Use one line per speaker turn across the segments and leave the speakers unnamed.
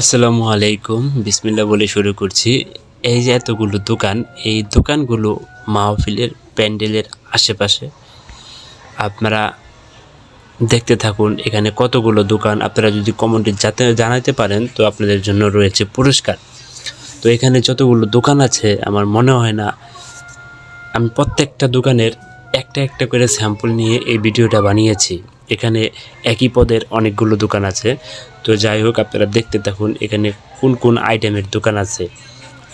আসসালামু আলাইকুম বিসমিল্লা বলে শুরু করছি। এই যে এতগুলো দোকান, এই দোকানগুলো মাহফিলের প্যান্ডেলের আশেপাশে। আপনারা দেখতে থাকুন, এখানে কতগুলো দোকান। আপনারা যদি কমেন্টে যাতে জানাতে পারেন, তো আপনাদের জন্য রয়েছে পুরস্কার। তো এখানে যতগুলো দোকান আছে, আমার মনে হয় না, আমি প্রত্যেকটা দোকানের একটা একটা করে স্যাম্পল নিয়ে এই ভিডিওটা বানিয়েছি। এখানে একই পদের অনেকগুলো দোকান আছে। তো যাই হোক, আপনারা দেখতে থাকুন এখানে কোন কোন আইটেমের দোকান আছে।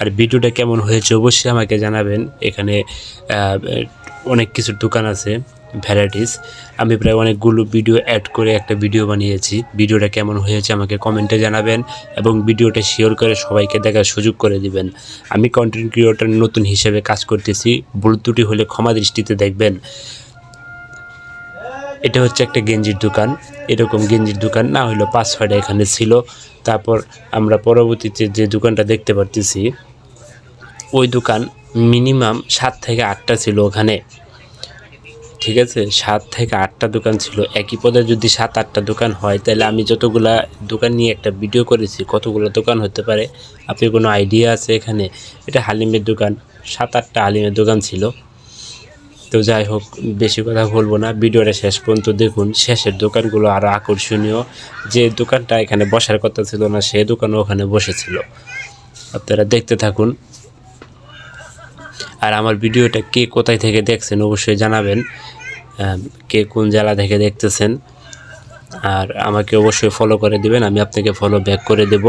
আর ভিডিওটা কেমন হয়েছে অবশ্যই আমাকে জানাবেন। এখানে অনেক কিছুর দোকান আছে ভ্যারাইটিস আমি প্রায় অনেকগুলো ভিডিও অ্যাড করে একটা ভিডিও বানিয়েছি। ভিডিওটা কেমন হয়েছে আমাকে কমেন্টে জানাবেন এবং ভিডিওটা শেয়ার করে সবাইকে দেখার সুযোগ করে দিবেন। আমি কন্টেন্ট ক্রিয়েটার নতুন হিসেবে কাজ করতেছি। ভুল ত্রুটি হলে ক্ষমা দৃষ্টিতে দেখবেন। এটা হচ্ছে একটা গেঞ্জির দোকান। এরকম গেঞ্জির দোকান না হলেও পাঁচ ছয়টা এখানে ছিল। তারপর আমরা পরবর্তীতে যে দোকানটা দেখতে পারতেছি, ওই দোকান মিনিমাম সাত থেকে আটটা ছিল ওখানে। ঠিক আছে? সাত থেকে আটটা দোকান ছিল। একই পদে যদি সাত, আটটা দোকান হয়, তাহলে আমি যতগুলা দোকান নিয়ে একটা ভিডিও করেছি, কতগুলো দোকান হতে পারে আপনি কোনো আইডিয়া আছে এখানে? এটা হালিমের দোকান। সাত, আটটা হালিমের দোকান ছিল। তো যাই হোক, বেশি কথা বলব না। ভিডিওটা শেষ পর্যন্ত দেখুন। শেষের দোকানগুলো আরও আকর্ষণীয়। যে দোকানটা এখানে বসার কথা ছিল না সেই দোকানও ওখানে বসেছিল। আপনারা দেখতে থাকুন। আর আমার ভিডিওটা কে কোথায় থেকে দেখছেন অবশ্যই জানাবেন। কে কোন জেলা থেকে দেখতেছেন। আর আমাকে অবশ্যই ফলো করে দিবেন। আমি আপনাকে ফলো ব্যাক করে দেব।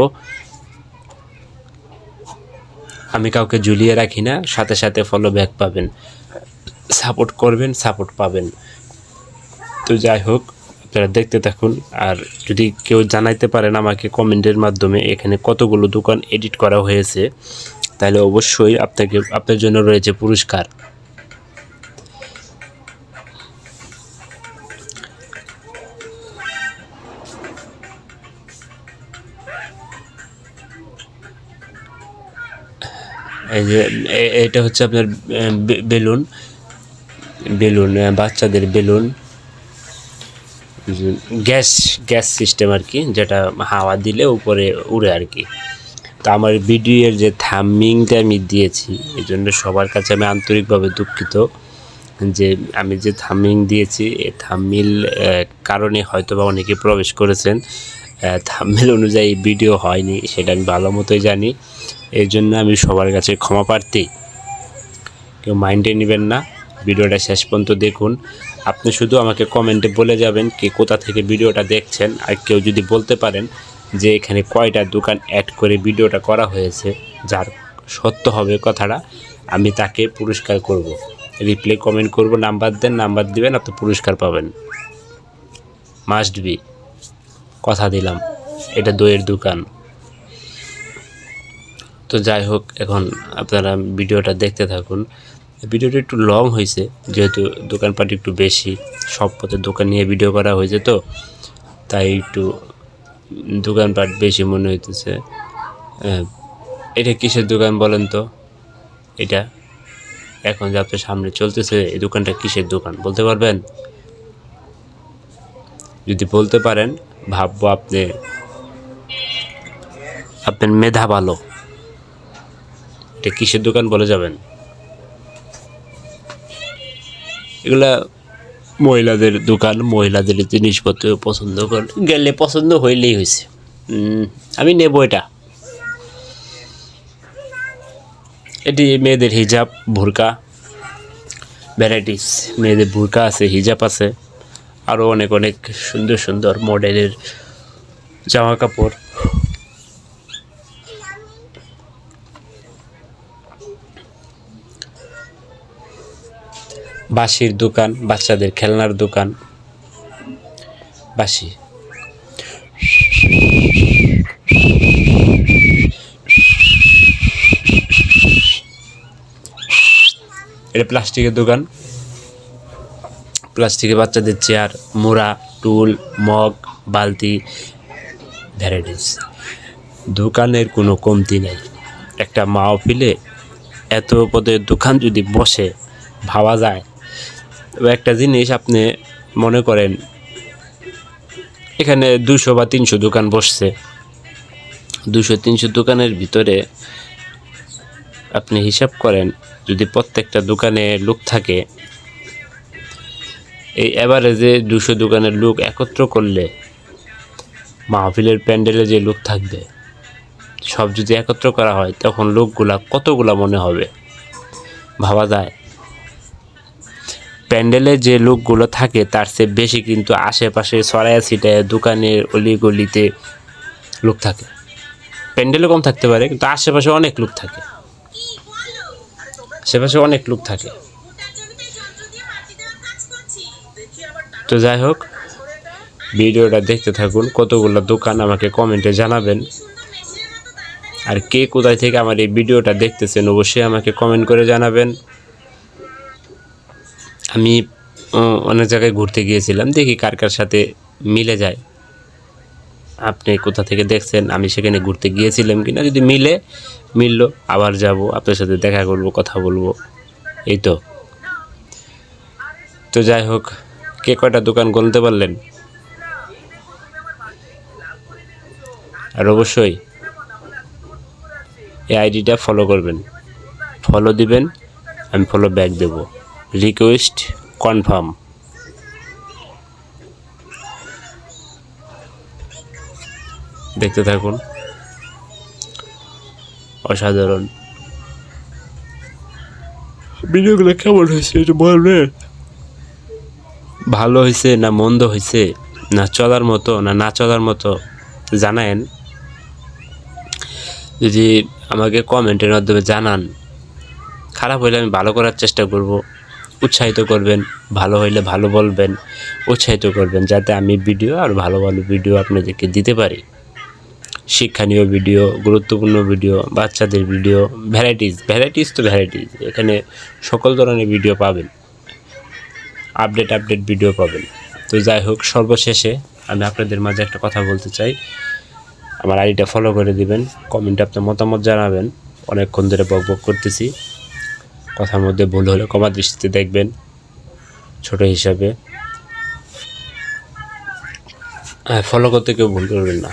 আমি কাউকে ঝুলিয়ে রাখি না, সাথে সাথে ফলো ব্যাক পাবেন। সাপোর্ট করবেন সাপোর্ট পাবেন। তো যাই হোক, আপনারা দেখতে থাকুন, আর যদি কেউ জানাইতে পারেন আমাকে কমেন্টের মাধ্যমে এখানে কতগুলো দোকান এডিট করা হয়েছে, তাহলে অবশ্যই আপনাকে, আপনার জন্য রয়েছে পুরস্কার। এই যে এটা হচ্ছে আপনার বেলুন। বেলুন বাচ্চাদের বেলুন গ্যাস গ্যাস সিস্টেম আর কি, যেটা হাওয়া দিলে উপরে উড়ে আর কি। তো আমার ভিডিওর যে থামিংটা আমি দিয়েছি, এই জন্য সবার কাছে আমি আন্তরিকভাবে দুঃখিত যে আমি যে থামিং দিয়েছি এই থামিল কারণে হয়তো বা অনেকে প্রবেশ করেছেন। থামিল অনুযায়ী ভিডিও হয়নি, সেটা আমি ভালো মতোই জানি। এই জন্য আমি সবার কাছে ক্ষমা প্রার্থী। কেউ মাইন্ডে নেবেন না। ভিডিওটা শেষ পর্যন্ত দেখুন। আপনি শুধু আমাকে কমেন্টে বলে যাবেন কে কোথা থেকে ভিডিওটা দেখছেন। আর কেউ যদি বলতে পারেন যে এখানে কয়টা দোকান অ্যাড করে ভিডিওটা করা হয়েছে, যার সত্য হবে কথাটা, আমি তাকে পুরস্কার করব। রিপ্লে কমেন্ট করব নাম্বার দেন নাম্বার দিবেন, আপনি পুরস্কার পাবেন। মাস্ট বি কথা দিলাম। এটা দইয়ের দোকান। তো যাই হোক, এখন আপনারা ভিডিওটা দেখতে থাকুন। ভিডিওটা একটু লং হয়েছে, যেহেতু দোকানপাট একটু বেশি, সব পথে দোকান নিয়ে ভিডিও করা হয়েছে তো, তাই একটু দোকানপাট বেশি মনে হইতেছে। এটা কিসের দোকান বলেন তো? এটা এখন যে আপনার সামনে চলতেছে, এই দোকানটা কিসের দোকান, বলতে পারবেন? যদি বলতে পারেন, ভাববো আপনি, আপনার মেধা ভালো। এটা কিসের দোকান বলে যাবেন? এগুলা মহিলাদের দোকান, মহিলাদের জিনিসপত্র পছন্দ কর, গেলে পছন্দ হইলেই হয়েছে আমি নেব এটা। এটি মেয়েদের হিজাব, ভুরকা ভ্যারাইটিস মেয়েদের ভুরকা আছে, হিজাব আছে। আরও অনেক অনেক সুন্দর সুন্দর মডেলের জামা কাপড় বাঁশির দোকান, বাচ্চাদের খেলনার দোকান। বাঁশি। এটা প্লাস্টিকের দোকান। প্লাস্টিকের বাচ্চাদের চেয়ার, মোড়া, টুল, মগ, বালতি, ভ্যারাইটিস। দোকানের কোনো কমতি নেই। একটা মাহফিলে এত পদের দোকান যদি বসে, ভাবা যায় একটা জিনিস আপনি মনে করেন, এখানে দুশো বা তিনশো দোকান বসছে। দুশো তিনশো দোকানের ভিতরে আপনি হিসাব করেন, যদি প্রত্যেকটা দোকানে লোক থাকে, এই অ্যাভারেজে দুশো দোকানের লোক একত্র করলে মাহফিলের প্যান্ডেলে যে লোক থাকবে, সব যদি একত্র করা হয়, তখন লোকগুলা কতগুলা মনে হবে? ভাবা যায়? প্যান্ডেলে যে লোকগুলো থাকে, তার চেয়ে বেশি কিন্তু আশেপাশে সরাইয়া ছিটায় দোকানের অলিগলিতে লোক থাকে। প্যান্ডেলে কম থাকতে পারে, কিন্তু আশেপাশে অনেক লোক থাকে। আশেপাশে অনেক লোক থাকে। তো যাই হোক, ভিডিওটা দেখতে থাকুন, কতগুলো দোকান আমাকে কমেন্টে জানাবেন। আর কে কোথায় থেকে আমার এই ভিডিওটা দেখতেছেন, অবশ্যই আমাকে কমেন্ট করে জানাবেন। আমি অনেক জায়গায় ঘুরতে গিয়েছিলাম, দেখি কার কার সাথে মিলে যায়। আপনি কোথা থেকে দেখছেন? আমি সেখানে ঘুরতে গিয়েছিলাম কিনা, যদি মিলে, মিললো, আবার যাব, আপনার সাথে দেখা করব, কথা বলব। এই তো। তো যাই হোক, কে কয়টা দোকান গলতে পারলেন? আর অবশ্যই, এই আইডিটা ফলো করবেন। ফলো দিবেন, আমি ফলো ব্যাক দেব। Request confirm. দেখতে থাকুন। অসাধারণ। ভিডিওগুলো কেমন হয়েছে? একটু বলবেন ভালো হয়েছে না মন্দ হয়েছে? না চলার মতো না না চলার মতো জানায়েন। যদি আমাকে কমেন্টের মাধ্যমে জানান খারাপ হইলে আমি ভালো করার চেষ্টা করব। উৎসাহিত করবেন, ভালো হইলে ভালো বলবেন, উৎসাহিত করবেন যাতে আমি ভিডিও আর ভালো ভালো ভিডিও আপনাদেরকে দিতে পারি। শিক্ষণীয় ভিডিও, গুরুত্বপূর্ণ ভিডিও, বাচ্চাদের ভিডিও ভ্যারাইটিস ভ্যারাইটিস তো ভ্যারাইটিস এখানে সকল ধরনের ভিডিও পাবেন। আপডেট আপডেট ভিডিও পাবেন। তো যাই হোক, সর্বশেষে আমি আপনাদের মাঝে একটা কথা বলতে চাই। আমার আইডিটা ফলো করে দিবেন কমেন্টে আপনার মতামত জানাবেন। অনেকক্ষণ ধরে বক বক করতেছি। কথার মধ্যে ভুল হলে কমা দৃষ্টিতে দেখবেন, ছোট হিসাবে। হ্যাঁ ফলো করতে কেউ ভুল করবেন না।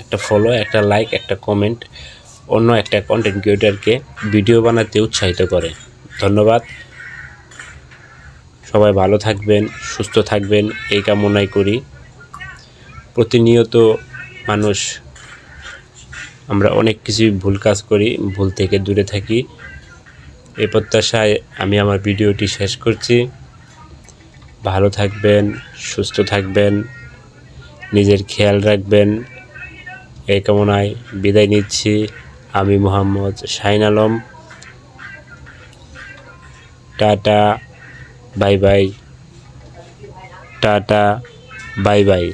একটা ফলো একটা লাইক একটা কমেন্ট অন্য একটা কন্টেন্ট ক্রিয়েটারকে ভিডিও বানাতে উৎসাহিত করে। ধন্যবাদ। সবাই ভালো থাকবেন, সুস্থ থাকবেন, এই কামনাই করি। প্রতিনিয়ত মানুষ, আমরা অনেক কিছুই ভুল কাজ করি, ভুল থেকে দূরে থাকি। এই প্রত্যাশায় আমি আমার ভিডিওটি শেষ করছি। ভালো থাকবেন, সুস্থ থাকবেন, নিজের খেয়াল রাখবেন। এই কামনায় বিদায় নিচ্ছি। আমি Mohammad Shahin Alam. Tata, bye bye. Tata, bye bye.